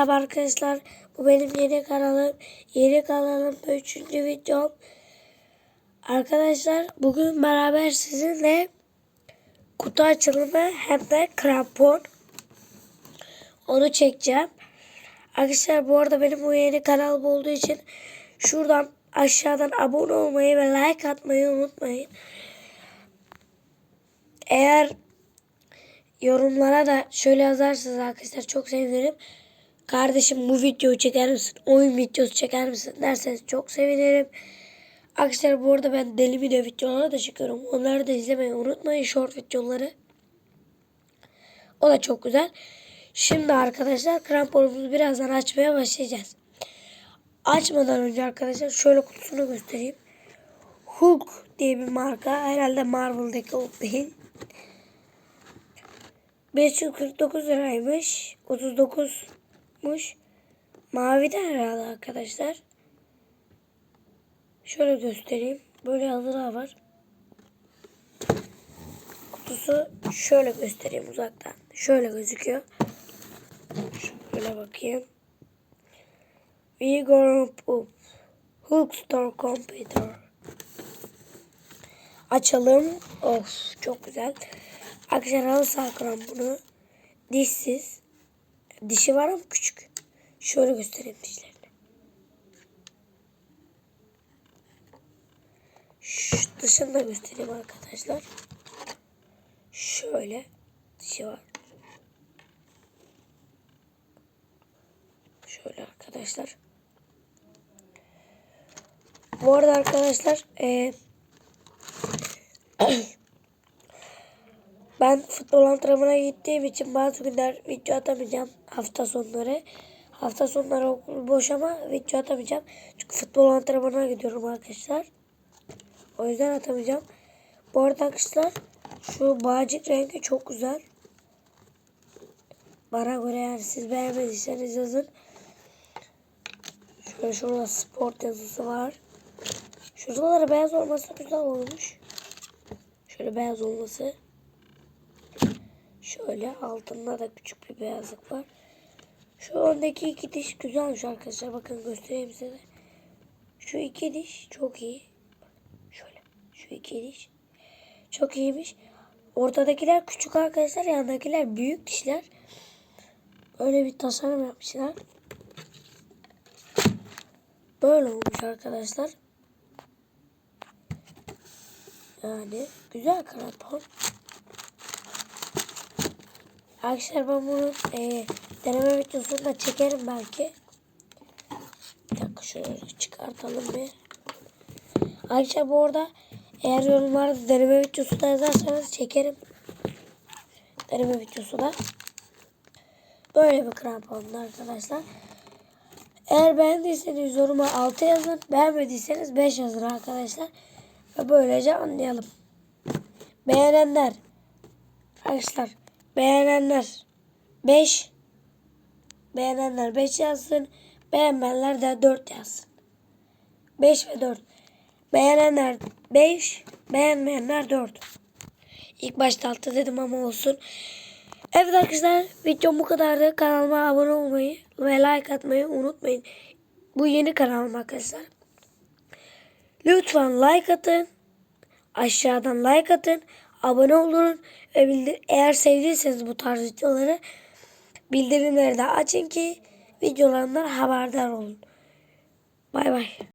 Merhaba arkadaşlar. Bu benim yeni kanalım. Yeni kanalımda üçüncü videom. Arkadaşlar bugün beraber sizinle kutu açılımı hem de krampon onu çekeceğim. Arkadaşlar bu arada benim bu yeni kanalım olduğu için şuradan aşağıdan abone olmayı ve like atmayı unutmayın. Eğer yorumlara da şöyle yazarsınız arkadaşlar çok sevinirim. Kardeşim bu videoyu çeker misin? Oyun videosu çeker misin? derseniz çok sevinirim. Arkadaşlar bu arada ben deli video videoları da çekiyorum. Onları da izlemeyi unutmayın. Short videoları. O da çok güzel. Şimdi arkadaşlar kramponumuzu birazdan açmaya başlayacağız. Açmadan önce arkadaşlar şöyle kutusunu göstereyim. Hulk diye bir marka. Herhalde Marvel'daki Hulk değil. 549 liraymış. 39'muş. Mavi de herhalde arkadaşlar. Şöyle göstereyim. Böyle yazılar var. Kutusu şöyle göstereyim uzaktan. Şöyle gözüküyor. Şöyle bakayım. We go up. Hulk Store Computer. Açalım. Of çok güzel. Arkadaşlar halı sağ bunu. Dişsiz. Dişi var ama küçük. Şöyle göstereyim dişlerini. Şu dışını da göstereyim arkadaşlar. Şöyle dişi var. Şöyle arkadaşlar. Bu arada arkadaşlar eee Ben futbol antrenmanına gittiğim için bazı günler video atamayacağım hafta sonları. Hafta sonları okul boş ama video atamayacağım. Çünkü futbol antrenmanına gidiyorum arkadaşlar. O yüzden atamayacağım. Bu arada arkadaşlar şu bağcık rengi çok güzel. Bana göre yani siz beğenmediyseniz yazın. Şöyle şurada sport yazısı var. Şuraları beyaz olması güzel olmuş. Şöyle beyaz olması. Şöyle altında da küçük bir beyazlık var. Şu öndeki iki diş güzelmiş arkadaşlar. Bakın göstereyim size. Şu iki diş çok iyi. Şöyle. Şu iki diş. Çok iyiymiş. Ortadakiler küçük arkadaşlar. Yandakiler büyük dişler. Böyle bir tasarım yapmışlar. Böyle olmuş arkadaşlar. Yani güzel krampon. Arkadaşlar ben bunu e, deneme videosunu da çekerim belki. Bir dakika şöyle çıkartalım bir. Arkadaşlar bu arada eğer yorumlarda deneme videosu da yazarsanız çekerim. Deneme videosu da. Böyle bir kramponlu arkadaşlar. Eğer beğendiyseniz yoruma 6 yazın. Beğenmediyseniz 5 yazın arkadaşlar. Ve böylece anlayalım. Beğenenler. Arkadaşlar Beğenenler 5 Beğenenler 5 yazsın. Beğenmeyenler de 4 yazsın. 5 ve 4. Beğenenler 5, beğenmeyenler 4. İlk başta 6 dedim ama olsun. Evet arkadaşlar videom bu kadardı. Kanalıma abone olmayı ve like atmayı unutmayın. Bu yeni kanalım arkadaşlar. Lütfen like atın. Aşağıdan like atın abone olun ve bildir eğer sevdiyseniz bu tarz videoları bildirimleri de açın ki videolarından haberdar olun. Bay bay.